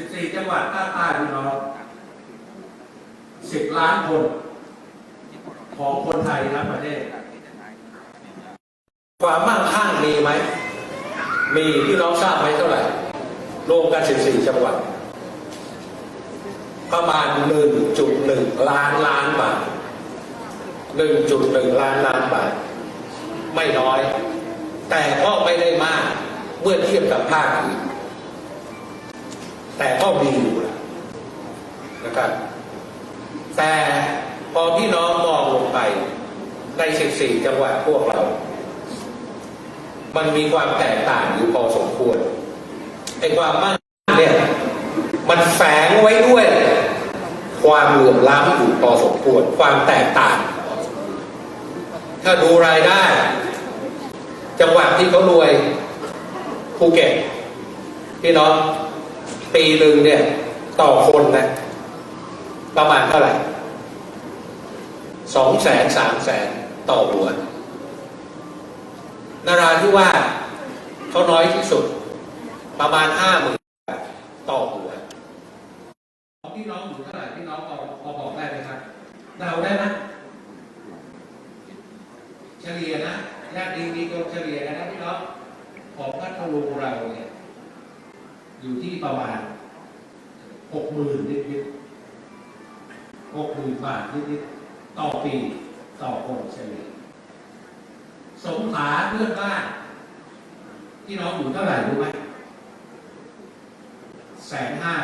14 จังหวัดภาคใต้พี่น้อง10 ล้านคน ของคนไทยทั้งประเทศ ความมั่งคั่งมีไหม มีพี่น้องทราบไหมเท่าไหร่ รวมกัน 14 จังหวัด ประมาณ 1.1 ล้านล้านบาท 1.1 ล้านล้านบาท ไม่น้อย แต่ก็ไม่ได้มาก เมื่อเทียบกับภาคอื่น แต่ก็มีอยู่ล้วนะครับ แต่พอพี่น้องมองลงไปใน 14 จังหวัดพวกเรา มันมีความแตกต่างอยู่พอสมควรไอ้ความมั่นเนี่ยมันแฝงไว้ด้วย ความเหลื่อมล้ำอยู่พอสมควร ความแตกต่าง ถ้าดูรายได้ จังหวัดที่เขารวยภูเก็ตพี่น้อง ปีหนึ่งเนี่ย ต่อคนนะ ประมาณเท่าไหร่สองแสนสามแสนต่อหัวนาราที่ว่าเขาน้อยที่สุด ประมาณห้าหมื่นต่อหัวพี่น้องอยู่เท่าไหร่พี่น้องพอพอบอกได้ไหมครับเดาได้ไหมเฉลี่ยนะญาติดีมีตัวเฉลี่ยกันนะพี่น้องของพัทลุงเราเนี่ย อยู่ที่ประมาณหกหมื่นนิดๆหกหมื่นบาทนิดๆต่อปีต่อคนเฉลี่ยสงขาเพื่อนบ้านพี่น้องอยู่เท่าไหร่รู้ไหมแสนห้า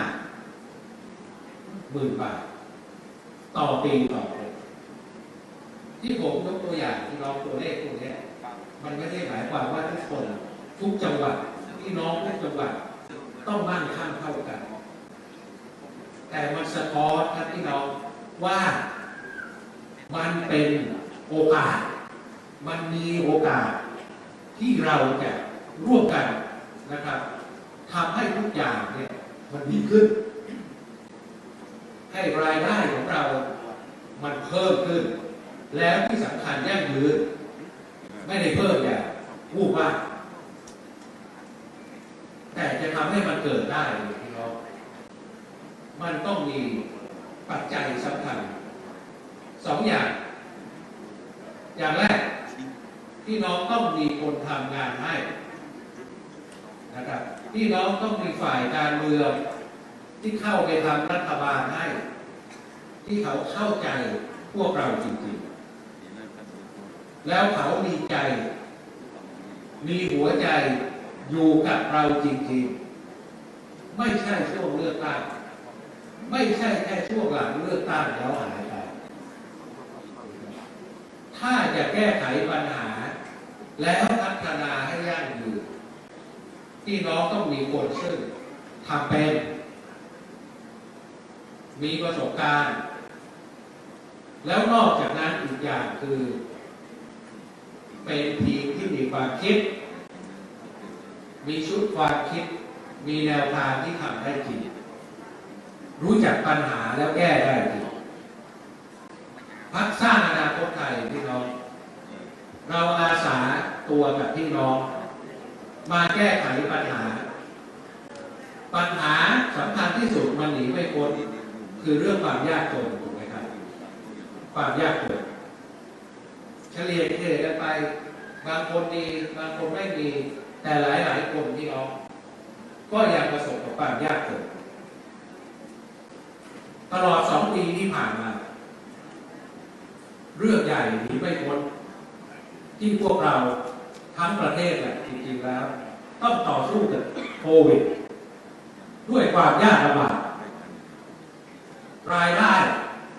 หมื่นบาท ต่อปีต่อคนที่ผมยกตัวอย่างที่น้องตัวเลขตัวเนี้มันไม่ได้หมายความว่าทุกคน ทุกจังหวัดที่น้องทุกจังหวัด ต้องมั่งคั่งเท่ากัน แต่มันสะท้อนครับพี่น้องว่ามันเป็นโอกาส มันมีโอกาสที่เราจะร่วมกันนะครับทำให้ทุกอย่างเนี่ยมันดีขึ้น ให้รายได้ของเรา มันเพิ่มขึ้น แล้วที่สำคัญยั่งยืนไม่ได้เพิ่มอย่างพูดว่าำให้มันเกิดได้เนี่ยพี่น้องมันต้องมีปัจจัยสำคัญสองอย่าง อย่างแรกพี่น้องต้องมีคนทำงานให้นะครับพี่น้องต้องมีฝ่ายการเมืองที่เข้าไปทำรัฐบาลให้ ที่เขาเข้าใจพวกเราจริงๆ แล้วเขามีใจ มีหัวใจอยู่กับเราจริงๆ ไม่ใช่ช่วงเลือกตั้งไม่ใช่แค่ช่วงหลังเลือกตั้งแล้วหายไปถ้าจะแก้ไขปัญหา แล้วพัฒนาให้ยั่งยืนพี่น้องต้องมีคนซึ่งทำเป็น มีประสบการณ์ แล้วนอกจากนั้นอีกอย่างคือ เป็นทีมที่มีความคิด มีชุดความคิด มีแนวทางที่ทำได้จริง รู้จักปัญหาแล้วแก้ได้จริงพักสร้างอนาคตไทยพี่น้อง เราอาสาตัวกับพี่น้อง มาแก้ไขปัญหา ปัญหาสำคัญที่สุดมันหนีไม่พ้นคือเรื่องความยากจนถูกไหมครับ ความยากจนเฉลี่ยเฉลี่ยกันไป บางคนดีบางคนไม่ดีแต่หลายหลายคนที่น้อง ก็ยังประสบกับความยากจนตลอดสองปีที่ผ่านมา เรื่องใหญ่หนีไม่พ้นที่พวกเราทั้งประเทศแหละจริงๆแล้ว ต้องต่อสู้กับโควิด ด้วยความยากลำบากรายได้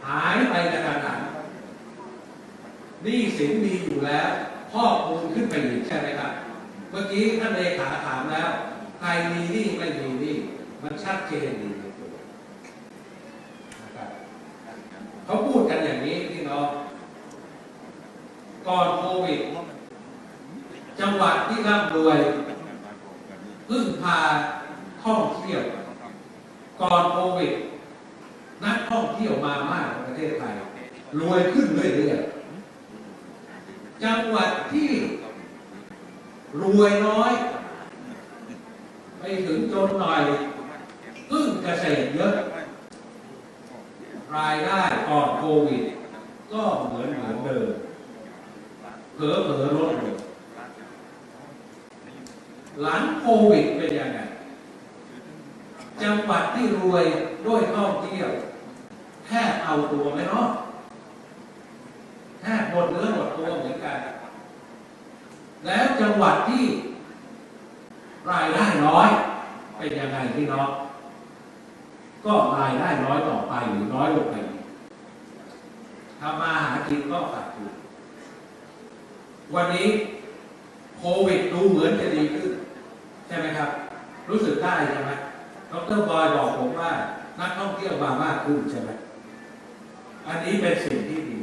หายไปกระทันหนหนี้สินมีอยู่แล้วพอกคูณขึ้นไปอีกใช่ไหมครับ เมื่อกี้ท่านเลขาถามแล้ว ใครมีหนี้ไม่มีหนี้มันชัดเจนดีนะครับเขาพูดกันอย่างนี้พี่น้องก่อนโควิด จังหวัดที่ร่ำรวยพึ่งพาท่องเที่ยว ก่อนโควิด นักท่องเที่ยวมามากในประเทศไทย รวยขึ้นเรื่อยๆจังหวัดที่รวยน้อย ถึงจนหน่อยพึ่งเกษตรเยอะ รายได้ก่อนโควิด ก็เหมือนเหมือนเดิมเผลอเผลอลดลงหลังโควิดเป็นยังไงจังหวัดที่รวยด้วยท่องเที่ยวแทบเอาตัวไม่รอดแทบหมดเนื้อหมดตัวเหมือนกัน แล้วจังหวัดที่ รายได้น้อย เป็นยังไงพี่น้องก็รายได้น้อยต่อไปหรือน้อยลงไปทำมาหากินก็ขาดทุนวันนี้โควิดดูเหมือนจะดีขึ้น ใช่ไหมครับ รู้สึกได้ใช่ไหมดรบอยบอกผมว่า นักท่องเที่ยวมามากขึ้นใช่ไหมอันนี้เป็นสิ่งที่ดี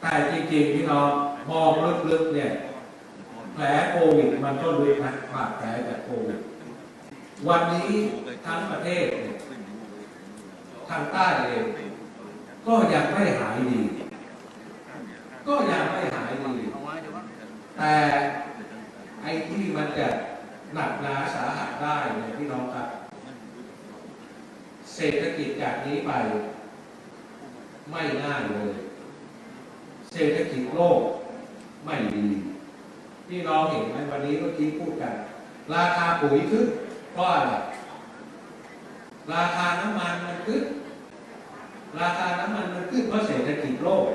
แต่จริงๆพี่น้องมองลึกๆเนี่ย ผลโควิดมันก็ลึกนะบาดแผลจากโควิดวันนี้ทั้งประเทศ ทางใต้เองก็ยังไม่หายดี ก็ยังไม่หายดี แต่ไอ้ที่มันจะหนักหนาสาหัสได้เนี่ยพี่น้องครับ เศรษฐกิจจากนี้ไป ไม่ง่ายเลย เศรษฐกิจโลกไม่ดี ที่เราเห็นไหมวันนี้เมื่อกี้พูดกัน ราคาปุ๋ยขึ้นเพราะอะไรราคาน้ำมันมันขึ้นราคาน้ำมันมันขึ้นเพราะเศรษฐกิจโลก